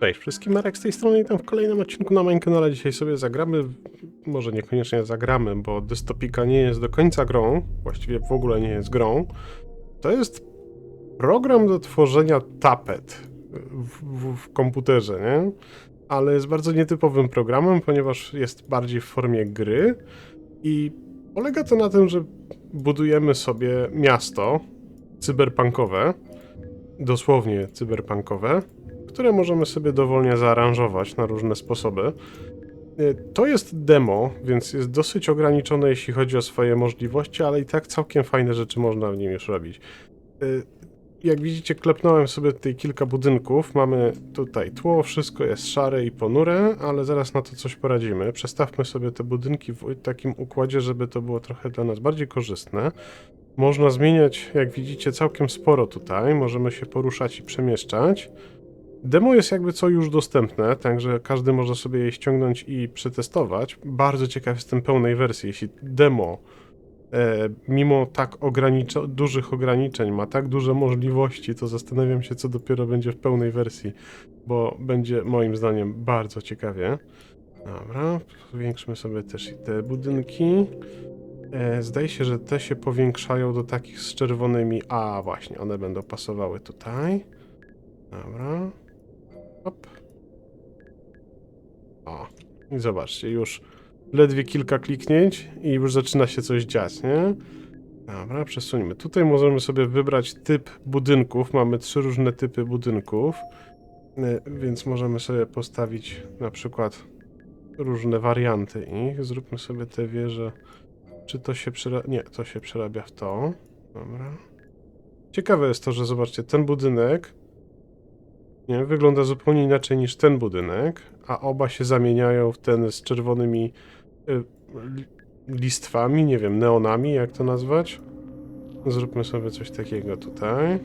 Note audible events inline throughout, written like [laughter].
Cześć wszystkim, Marek z tej strony i tam w kolejnym odcinku na moim kanale dzisiaj sobie zagramy, może niekoniecznie zagramy, bo Dystopika nie jest do końca grą, właściwie w ogóle nie jest grą. To jest program do tworzenia tapet w, w, w komputerze, nie? Ale jest bardzo nietypowym programem, ponieważ jest bardziej w formie gry i polega to na tym, że budujemy sobie miasto cyberpunkowe, dosłownie cyberpunkowe, które możemy sobie dowolnie zaaranżować na różne sposoby. Y, To jest demo, więc jest dosyć ograniczone, jeśli chodzi o swoje możliwości, ale i tak całkiem fajne rzeczy można w nim już robić. Y, Jak widzicie, klepnąłem sobie tutaj kilka budynków. Mamy tutaj tło, wszystko jest szare i ponure, ale zaraz na to coś poradzimy. Przestawmy sobie te budynki w takim układzie, żeby to było trochę dla nas bardziej korzystne. Można zmieniać, jak widzicie, całkiem sporo tutaj. Możemy się poruszać i przemieszczać. Demo jest jakby co już dostępne, także każdy może sobie je ściągnąć i przetestować. Bardzo ciekaw jestem pełnej wersji. Jeśli demo, e, mimo tak ograniczo- dużych ograniczeń, ma tak duże możliwości, to zastanawiam się, co dopiero będzie w pełnej wersji, bo będzie moim zdaniem bardzo ciekawie. Dobra, powiększmy sobie też i te budynki. E, zdaje się, że te się powiększają do takich z czerwonymi. A, właśnie, one będą pasowały tutaj. Dobra. O, i zobaczcie, już ledwie kilka kliknięć i już zaczyna się coś dziać, nie? Dobra, przesuńmy. Tutaj możemy sobie wybrać typ budynków. Mamy trzy różne typy budynków, y, więc możemy sobie postawić na przykład różne warianty ich. Zróbmy sobie te wieże. Czy to się przerabia? Nie, to się przerabia w to. Dobra. Ciekawe jest to, że zobaczcie, ten budynek nie, wygląda zupełnie inaczej niż ten budynek, a oba się zamieniają w ten z czerwonymi y, li- listwami, nie wiem, neonami, jak to nazwać. Zróbmy sobie coś takiego tutaj.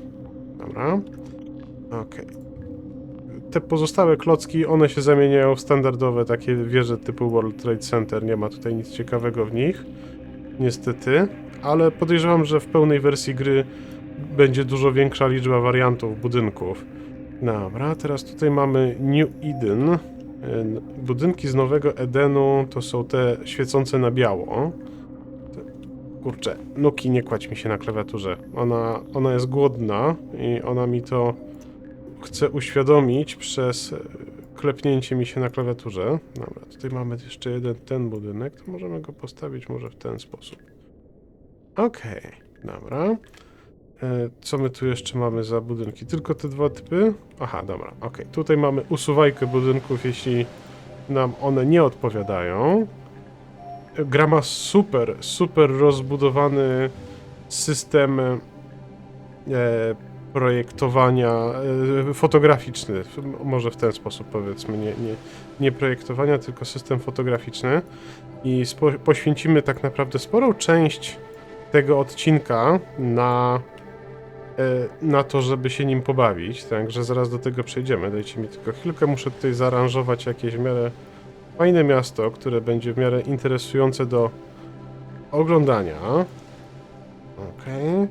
Dobra. Okej. Te pozostałe klocki, one się zamieniają w standardowe takie wieże typu World Trade Center. Nie ma tutaj nic ciekawego w nich. Niestety. Ale podejrzewam, że w pełnej wersji gry będzie dużo większa liczba wariantów budynków. Dobra, teraz tutaj mamy New Eden. Y, Budynki z Nowego Edenu to są te świecące na biało. Kurczę, Nuki, nie kładź mi się na klawiaturze. Ona, ona jest głodna i ona mi to chce uświadomić przez klepnięcie mi się na klawiaturze. Dobra, tutaj mamy jeszcze jeden ten budynek, to możemy go postawić może w ten sposób. Okej, dobra. E, Co my tu jeszcze mamy za budynki? Tylko te dwa typy? Aha, dobra, okej. Tutaj mamy usuwajkę budynków, jeśli nam one nie odpowiadają. E, Gra ma super, super rozbudowany system e, projektowania e, fotograficzny. Może w ten sposób powiedzmy, nie, nie, nie projektowania, tylko system fotograficzny. I spo, poświęcimy tak naprawdę sporą część tego odcinka na na to, żeby się nim pobawić, także zaraz do tego przejdziemy. Dajcie mi tylko chwilkę, muszę tutaj zaaranżować jakieś w miarę fajne miasto, które będzie w miarę interesujące do oglądania. Okej.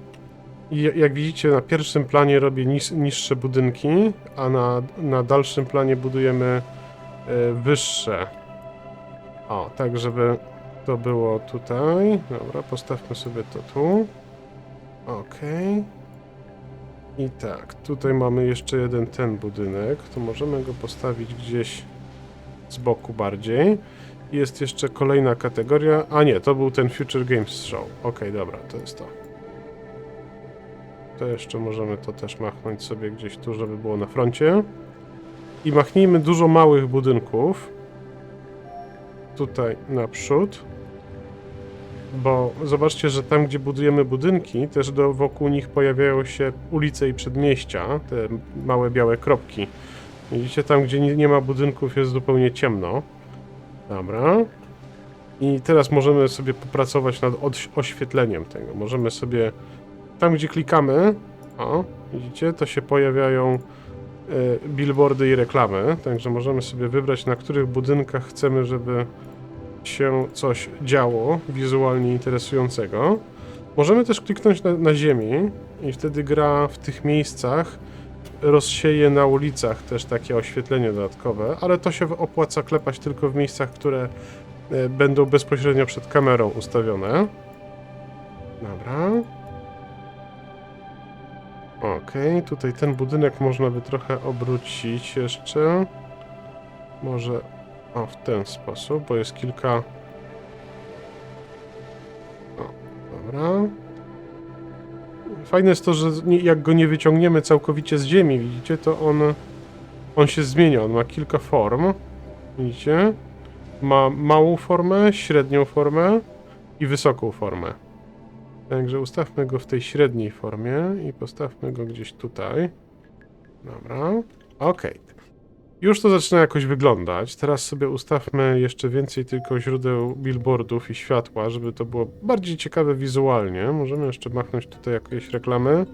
I ja- jak widzicie, na pierwszym planie robię niższe budynki, a na, na dalszym planie budujemy e, wyższe. O, tak żeby to było tutaj. Dobra, postawmy sobie to tu. Okej. I tak, tutaj mamy jeszcze jeden ten budynek, to możemy go postawić gdzieś z boku bardziej. Jest jeszcze kolejna kategoria, a nie, to był ten Future Games Show. Okej, dobra, to jest to. To jeszcze możemy to też machnąć sobie gdzieś tu, żeby było na froncie. I machnijmy dużo małych budynków. Tutaj naprzód. Bo zobaczcie, że tam, gdzie budujemy budynki, też do, wokół nich pojawiają się ulice i przedmieścia, te małe białe kropki. Widzicie, tam, gdzie nie, nie ma budynków, jest zupełnie ciemno. Dobra. I teraz możemy sobie popracować nad oświetleniem tego. Możemy sobie, tam gdzie klikamy, o, widzicie, to się pojawiają e, billboardy i reklamy, także możemy sobie wybrać, na których budynkach chcemy, żeby się coś działo wizualnie interesującego. Możemy też kliknąć na, na ziemi i wtedy gra w tych miejscach rozsieje na ulicach też takie oświetlenie dodatkowe, ale to się opłaca klepać tylko w miejscach, które e, będą bezpośrednio przed kamerą ustawione. Dobra. Okej, tutaj ten budynek można by trochę obrócić jeszcze. Może o, w ten sposób, bo jest kilka... O, dobra. Fajne jest to, że jak go nie wyciągniemy całkowicie z ziemi, widzicie, to on, on się zmienia. On ma kilka form. Widzicie? Ma małą formę, średnią formę i wysoką formę. Także ustawmy go w tej średniej formie i postawmy go gdzieś tutaj. Dobra. Okej. Już to zaczyna jakoś wyglądać. Teraz sobie ustawmy jeszcze więcej tylko źródeł billboardów i światła, żeby to było bardziej ciekawe wizualnie. Możemy jeszcze machnąć tutaj jakieś reklamy.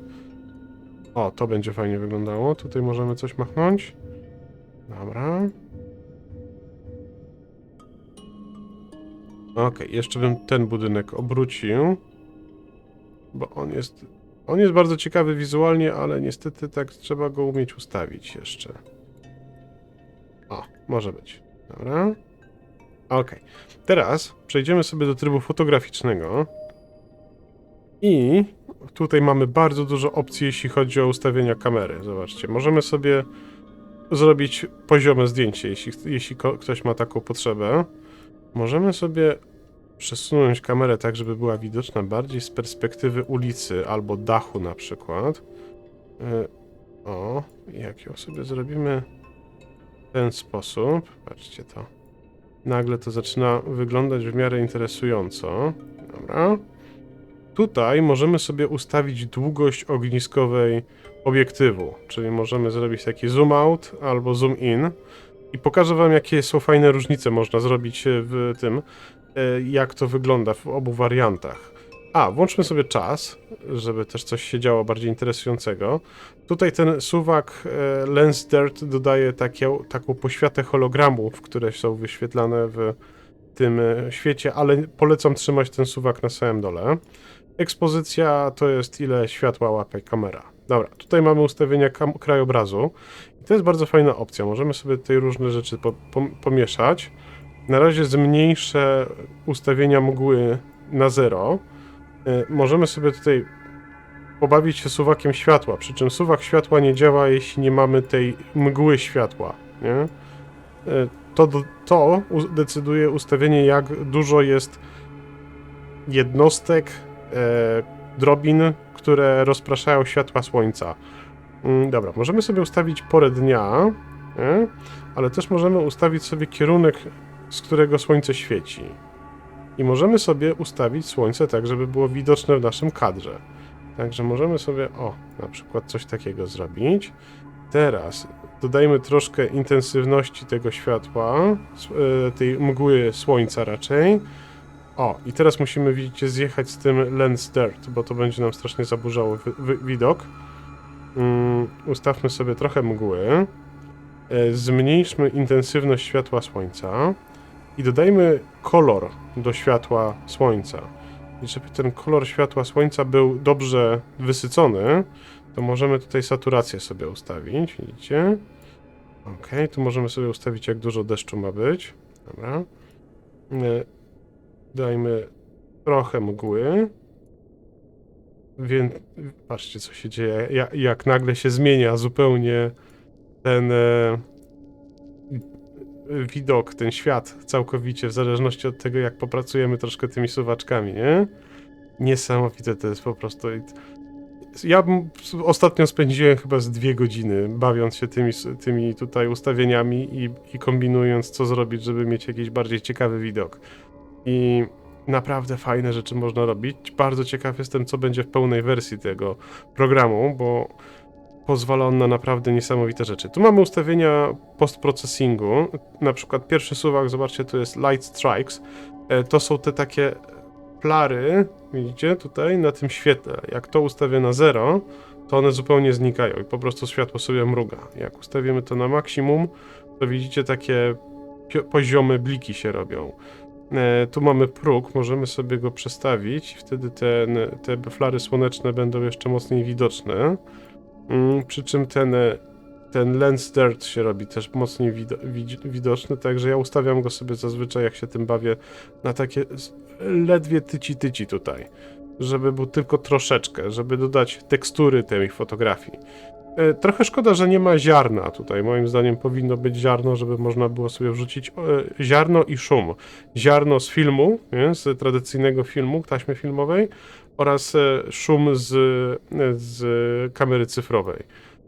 O, to będzie fajnie wyglądało. Tutaj możemy coś machnąć. Dobra. Okej, jeszcze bym ten budynek obrócił. Bo on jest. On jest bardzo ciekawy wizualnie, ale niestety tak trzeba go umieć ustawić jeszcze. O, może być. Dobra. Ok. Teraz przejdziemy sobie do trybu fotograficznego. I tutaj mamy bardzo dużo opcji, jeśli chodzi o ustawienia kamery. Zobaczcie, możemy sobie zrobić poziome zdjęcie, jeśli, jeśli ktoś ma taką potrzebę. Możemy sobie przesunąć kamerę tak, żeby była widoczna bardziej z perspektywy ulicy albo dachu na przykład. Y, O, jak ją sobie zrobimy w ten sposób, patrzcie to. Nagle to zaczyna wyglądać w miarę interesująco. Dobra. Tutaj możemy sobie ustawić długość ogniskowej obiektywu, czyli możemy zrobić taki zoom out albo zoom in i pokażę wam jakie są fajne różnice można zrobić w tym, e, jak to wygląda w obu wariantach. A, włączmy sobie czas, żeby też coś się działo bardziej interesującego. Tutaj ten suwak e, Lens Dirt dodaje takie, taką poświatę hologramów, które są wyświetlane w tym e, świecie, ale polecam trzymać ten suwak na samym dole. Ekspozycja to jest ile światła łapie kamera. Dobra, tutaj mamy ustawienia krajobrazu. I to jest bardzo fajna opcja. Możemy sobie tutaj różne rzeczy po, pomieszać. Na razie zmniejszę ustawienia mgły na zero. Y, Możemy sobie tutaj pobawić się suwakiem światła, przy czym suwak światła nie działa, jeśli nie mamy tej mgły światła, nie? Y, To, to decyduje ustawienie, jak dużo jest jednostek, e, drobin, które rozpraszają światła słońca. Mm, Dobra, możemy sobie ustawić porę dnia, nie? ale też możemy ustawić sobie kierunek, z którego słońce świeci. I możemy sobie ustawić słońce tak, żeby było widoczne w naszym kadrze. Także możemy sobie, o, na przykład coś takiego zrobić. Teraz dodajmy troszkę intensywności tego światła, e, tej mgły słońca raczej. O, i teraz musimy, widzicie, zjechać z tym lens dirt, bo to będzie nam strasznie zaburzało wi- wi- widok. Mm, ustawmy sobie trochę mgły. E, Zmniejszmy intensywność światła słońca i dodajmy kolor do światła słońca. I żeby ten kolor światła słońca był dobrze wysycony, to możemy tutaj saturację sobie ustawić, widzicie? Ok, tu możemy sobie ustawić jak dużo deszczu ma być. Dobra. E, Dajmy trochę mgły. Więc patrzcie, co się dzieje. Jak, jak nagle się zmienia zupełnie ten e, widok, ten świat całkowicie, w zależności od tego, jak popracujemy troszkę tymi suwaczkami, nie? Niesamowite to jest po prostu. Ja ostatnio spędziłem chyba z dwie godziny bawiąc się tymi, tymi tutaj ustawieniami i, i kombinując, co zrobić, żeby mieć jakiś bardziej ciekawy widok. I naprawdę fajne rzeczy można robić. Bardzo ciekaw jestem, co będzie w pełnej wersji tego programu, bo pozwala on na naprawdę niesamowite rzeczy. Tu mamy ustawienia postprocessingu. Na przykład pierwszy suwak, zobaczcie, tu jest Light Strikes. E, To są te takie plary, widzicie, tutaj na tym świetle. Jak to ustawię na 0, to one zupełnie znikają i po prostu światło sobie mruga. Jak ustawimy to na maksimum, to widzicie takie poziome bliki się robią. E, tu mamy próg, możemy sobie go przestawić wtedy ten, te flary słoneczne będą jeszcze mocniej widoczne. Mm, przy czym ten, e, ten lens dirt się robi też mocniej wido widz- widoczny, także ja ustawiam go sobie zazwyczaj, jak się tym bawię, na takie ledwie tyci-tyci tutaj, żeby był tylko troszeczkę, żeby dodać tekstury tej fotografii. E, Trochę szkoda, że nie ma ziarna tutaj. Moim zdaniem powinno być ziarno, żeby można było sobie wrzucić e, ziarno i szum. Ziarno z filmu, nie? z tradycyjnego filmu, taśmy filmowej oraz e, szum z, e, z kamery cyfrowej.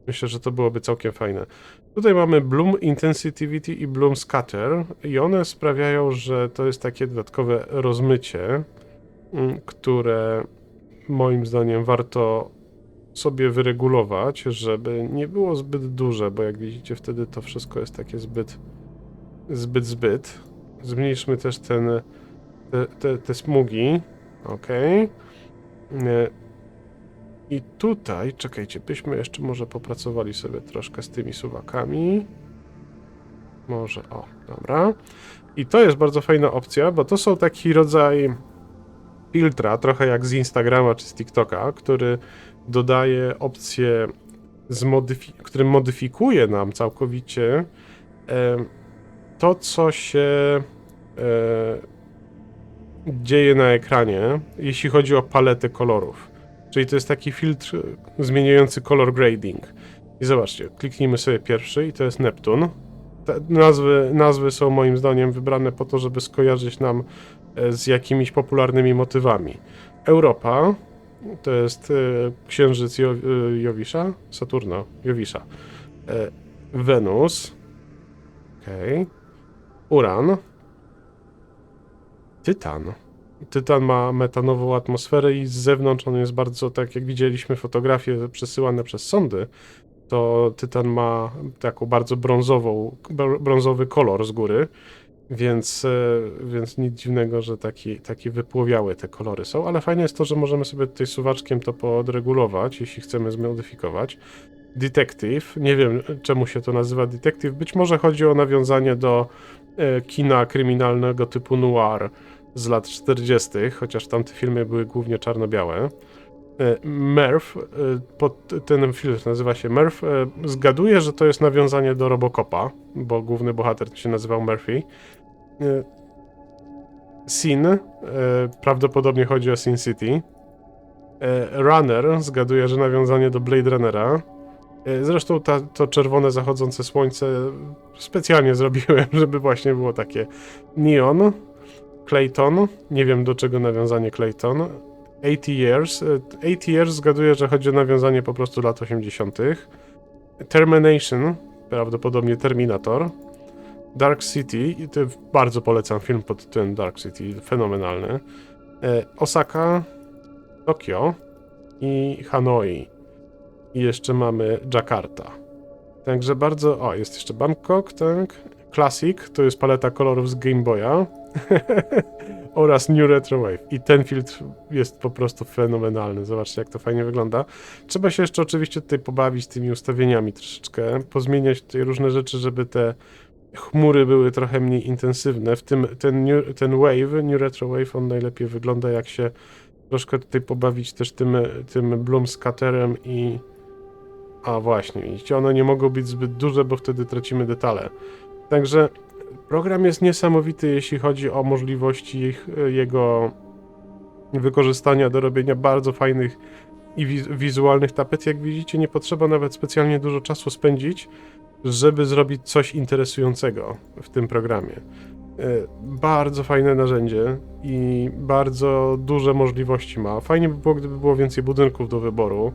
Myślę, że to byłoby całkiem fajne. Tutaj mamy Bloom Intensivity i Bloom Scatter i one sprawiają, że to jest takie dodatkowe rozmycie, mm, które moim zdaniem warto sobie wyregulować, żeby nie było zbyt duże, bo jak widzicie wtedy to wszystko jest takie zbyt zbyt, zbyt. Zmniejszmy też ten te, te, te smugi. Ok. I tutaj, czekajcie, byśmy jeszcze może popracowali sobie troszkę z tymi suwakami. Może, o, dobra. I to jest bardzo fajna opcja, bo to są taki rodzaj filtra, trochę jak z Instagrama czy z TikToka, który dodaje opcję, zmodyfi- który modyfikuje nam całkowicie e, to, co się e, dzieje na ekranie, jeśli chodzi o paletę kolorów. Czyli to jest taki filtr zmieniający color grading. I zobaczcie, kliknijmy sobie pierwszy i to jest Neptun. Te nazwy, nazwy są moim zdaniem wybrane po to, żeby skojarzyć nam e, z jakimiś popularnymi motywami. Europa to jest e, księżyc jo, e, Jowisza, Saturna, Jowisza. Wenus, okej. Uran, Tytan. Tytan ma metanową atmosferę i z zewnątrz on jest bardzo, tak jak widzieliśmy fotografie przesyłane przez sondy, to Tytan ma taką bardzo brązową, br- brązowy kolor z góry, więc, e, więc nic dziwnego, że taki, taki wypłowiałe te kolory są, ale fajne jest to, że możemy sobie tutaj suwaczkiem to podregulować, jeśli chcemy zmodyfikować. Detective, nie wiem czemu się to nazywa Detective, być może chodzi o nawiązanie do e, kina kryminalnego typu noir z lat 40., chociaż tamte filmy były głównie czarno-białe. E, e, pod, ten film nazywa się e, zgaduje, że to jest nawiązanie do Robocopa, bo główny bohater się nazywał Murphy. E, Sin, prawdopodobnie chodzi o Sin City. Runner, zgaduje, że nawiązanie do Blade Runnera. E, Zresztą ta, to czerwone zachodzące słońce specjalnie zrobiłem, [laughs] żeby właśnie było takie neon. Clayton, nie wiem do czego nawiązanie Clayton. 80 Years. E, 80 Years zgaduję, że chodzi o nawiązanie po prostu lat 80. Termination, prawdopodobnie Terminator. Dark City, bardzo polecam film pod tytułem Dark City, fenomenalny. E, Osaka, Tokio i Hanoi. I jeszcze mamy Jakarta. Także bardzo. O, jest jeszcze Bangkok, tak. Classic to jest paleta kolorów z Game Boya. [laughs] oraz New Retro Wave. I ten filtr jest po prostu fenomenalny. Zobaczcie, jak to fajnie wygląda. Trzeba się jeszcze oczywiście tutaj pobawić tymi ustawieniami troszeczkę, pozmieniać tutaj różne rzeczy, żeby te chmury były trochę mniej intensywne. W tym ten, new, ten Wave, New Retro Wave, on najlepiej wygląda, jak się troszkę tutaj pobawić też tym, tym Bloom Scatterem i a właśnie, widzicie, one nie mogą być zbyt duże, bo wtedy tracimy detale. Także program jest niesamowity, jeśli chodzi o możliwości ich, jego wykorzystania do robienia bardzo fajnych i wiz- wizualnych tapet. Jak widzicie, nie potrzeba nawet specjalnie dużo czasu spędzić, żeby zrobić coś interesującego w tym programie. E, Bardzo fajne narzędzie i bardzo duże możliwości ma. Fajnie by było, gdyby było więcej budynków do wyboru.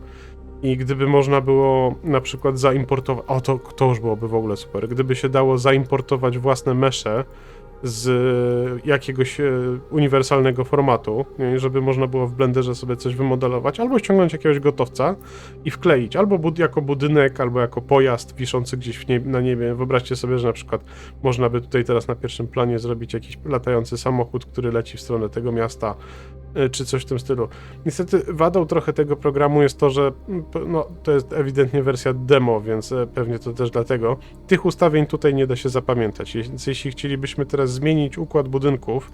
I gdyby można było na przykład zaimportować. O, to, to już byłoby w ogóle super. Gdyby się dało zaimportować własne mesze z jakiegoś e, uniwersalnego formatu, nie? żeby można było w Blenderze sobie coś wymodelować, albo ściągnąć jakiegoś gotowca i wkleić, albo bud jako budynek, albo jako pojazd wiszący gdzieś w nieb- na niebie. Wyobraźcie sobie, że na przykład można by tutaj teraz na pierwszym planie zrobić jakiś latający samochód, który leci w stronę tego miasta, e, czy coś w tym stylu. Niestety wadą trochę tego programu jest to, że mm, no, to jest ewidentnie wersja demo, więc e, pewnie to też dlatego. Tych ustawień tutaj nie da się zapamiętać, więc jeśli chcielibyśmy teraz zmienić układ budynków,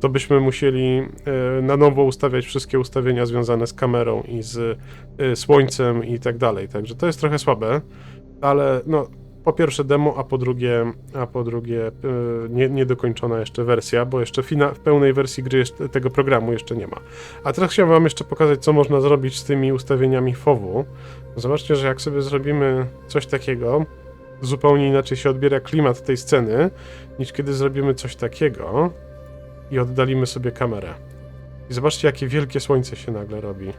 to byśmy musieli e, na nowo ustawiać wszystkie ustawienia związane z kamerą i z e, słońcem i tak dalej. Także to jest trochę słabe, ale no, po pierwsze demo, a po drugie, a po drugie e, nie, niedokończona jeszcze wersja, bo jeszcze fina, w pełnej wersji gry tego programu jeszcze nie ma. A teraz chciałem wam jeszcze pokazać, co można zrobić z tymi ustawieniami FOW-u. Zobaczcie, że jak sobie zrobimy coś takiego, zupełnie inaczej się odbiera klimat tej sceny, niż kiedy zrobimy coś takiego i oddalimy sobie kamerę. I zobaczcie, jakie wielkie słońce się nagle robi.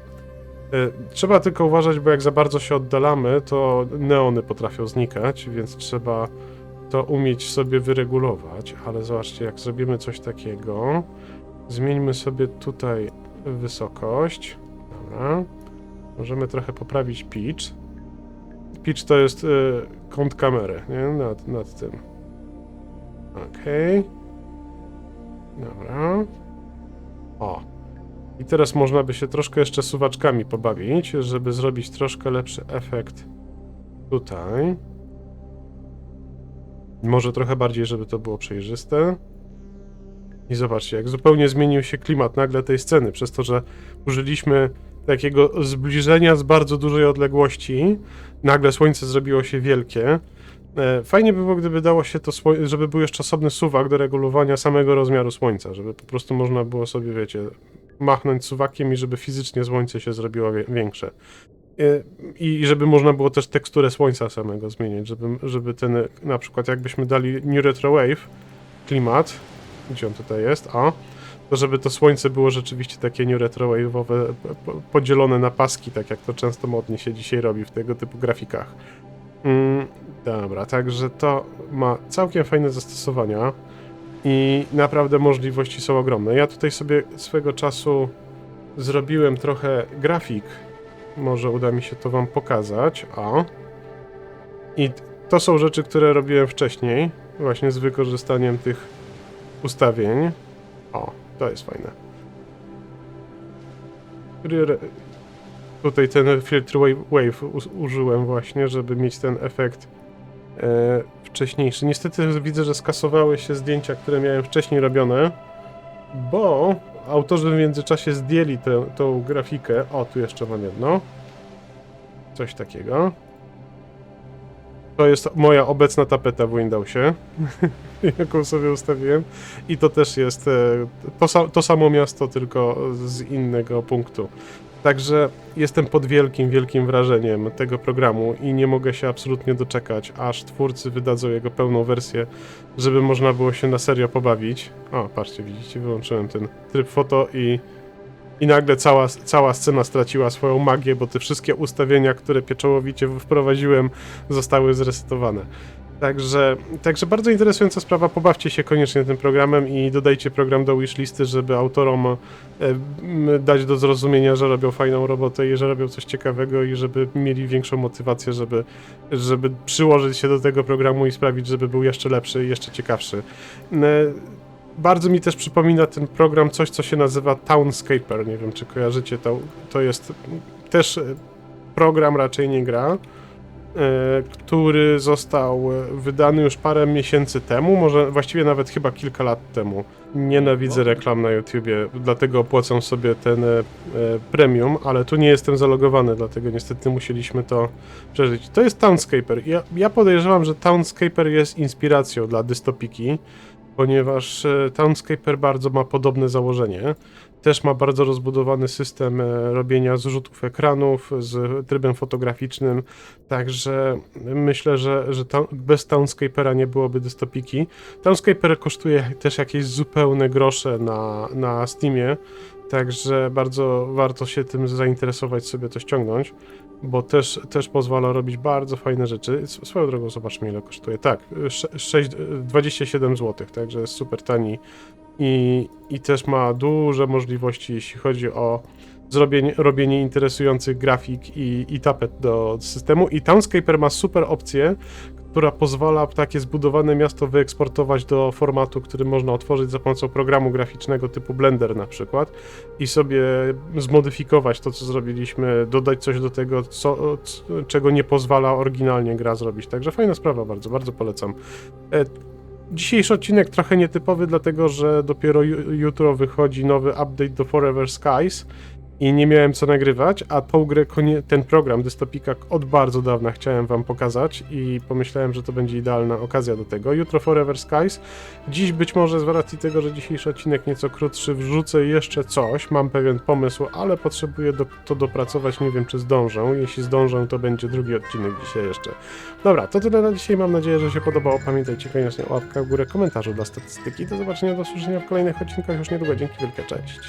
E, Trzeba tylko uważać, bo jak za bardzo się oddalamy, to neony potrafią znikać, więc trzeba to umieć sobie wyregulować. Ale zobaczcie, jak zrobimy coś takiego, zmieńmy sobie tutaj wysokość. Dobra. Możemy trochę poprawić pitch. Pitch to jest y, kąt kamery, nie? Nad, nad tym. Okej. Dobra. O. I teraz można by się troszkę jeszcze suwaczkami pobawić, żeby zrobić troszkę lepszy efekt tutaj. Może trochę bardziej, żeby to było przejrzyste. I zobaczcie, jak zupełnie zmienił się klimat nagle tej sceny, przez to, że użyliśmy takiego zbliżenia z bardzo dużej odległości. Nagle słońce zrobiło się wielkie. E, Fajnie by było, gdyby dało się to, żeby był jeszcze osobny suwak do regulowania samego rozmiaru słońca, żeby po prostu można było sobie, wiecie, machnąć suwakiem i żeby fizycznie słońce się zrobiło większe. E, I żeby można było też teksturę słońca samego zmienić, żeby, żeby ten, na przykład jakbyśmy dali New Retro Wave, klimat, gdzie on tutaj jest, o, to żeby to słońce było rzeczywiście takie New Retro Wave'owe, po- podzielone na paski, tak jak to często modnie się dzisiaj robi w tego typu grafikach. Mm, dobra, także to ma całkiem fajne zastosowania i naprawdę możliwości są ogromne. Ja tutaj sobie swego czasu zrobiłem trochę grafik. Może uda mi się to wam pokazać. O. I to są rzeczy, które robiłem wcześniej, właśnie z wykorzystaniem tych ustawień. O, to jest fajne. Tutaj ten filtr wave, wave użyłem właśnie, żeby mieć ten efekt e, wcześniejszy. Niestety widzę, że skasowały się zdjęcia, które miałem wcześniej robione, bo autorzy w międzyczasie zdjęli tę, grafikę. O, tu jeszcze mam jedno. Coś takiego. To jest moja obecna tapeta w Windowsie, [laughs] jaką sobie ustawiłem. I to też jest e, to, to samo miasto, tylko z innego punktu. Także jestem pod wielkim, wielkim wrażeniem tego programu i nie mogę się absolutnie doczekać, aż twórcy wydadzą jego pełną wersję, żeby można było się na serio pobawić. O, patrzcie, widzicie, wyłączyłem ten tryb foto i, i nagle cała, cała scena straciła swoją magię, bo te wszystkie ustawienia, które pieczołowicie wprowadziłem, zostały zresetowane. Także, także bardzo interesująca sprawa. Pobawcie się koniecznie tym programem i dodajcie program do wishlisty, żeby autorom e, dać do zrozumienia, że robią fajną robotę i że robią coś ciekawego i żeby mieli większą motywację, żeby, żeby przyłożyć się do tego programu i sprawić, żeby był jeszcze lepszy i jeszcze ciekawszy. Bardzo mi też przypomina ten program coś, co się nazywa Townscaper. Nie wiem, czy kojarzycie to. To jest też e, program, raczej nie gra e, który został e, wydany już parę miesięcy temu, może właściwie nawet chyba kilka lat temu. Nienawidzę reklam na YouTubie, dlatego opłacam sobie ten premium, ale tu nie jestem zalogowany, dlatego niestety musieliśmy to przeżyć. To jest Townscaper. Ja, ja podejrzewam, że Townscaper jest inspiracją dla dystopiki, ponieważ e, Townscaper bardzo ma podobne założenie. Też ma bardzo rozbudowany system e, robienia zrzutów ekranów z trybem fotograficznym, także myślę, że, że ta, bez Townscapera nie byłoby dystopiki. Townscaper kosztuje też jakieś zupełne grosze na, na Steamie, także bardzo warto się tym zainteresować, sobie to ściągnąć, bo też, też pozwala robić bardzo fajne rzeczy. Swoją drogą zobaczmy ile kosztuje. Tak, sze- sześć- 27 zł, także jest super tani i, i też ma duże możliwości, jeśli chodzi o zrobienie, robienie interesujących grafik i, i tapet do systemu. I Townscaper ma super opcję, która pozwala takie zbudowane miasto wyeksportować do formatu, który można otworzyć za pomocą programu graficznego typu Blender na przykład i sobie zmodyfikować to, co zrobiliśmy, dodać coś do tego, co, czego nie pozwala oryginalnie gra zrobić. Także fajna sprawa bardzo, bardzo polecam. E, Dzisiejszy odcinek trochę nietypowy, dlatego że dopiero ju- jutro wychodzi nowy update do Forever Skies i nie miałem co nagrywać, a tą grę, ten program Dystopika od bardzo dawna chciałem wam pokazać i pomyślałem, że to będzie idealna okazja do tego. Jutro Forever Skies. Dziś być może z racji tego, że dzisiejszy odcinek nieco krótszy, wrzucę jeszcze coś. Mam pewien pomysł, ale potrzebuję do, to dopracować. Nie wiem, czy zdążę. Jeśli zdążę, to będzie drugi odcinek dzisiaj jeszcze. Dobra, to tyle na dzisiaj. Mam nadzieję, że się podobało. Pamiętajcie koniecznie o łapkach w górę, komentarzu dla statystyki. Do zobaczenia, do usłyszenia w kolejnych odcinkach już niedługo. Dzięki wielkie, cześć.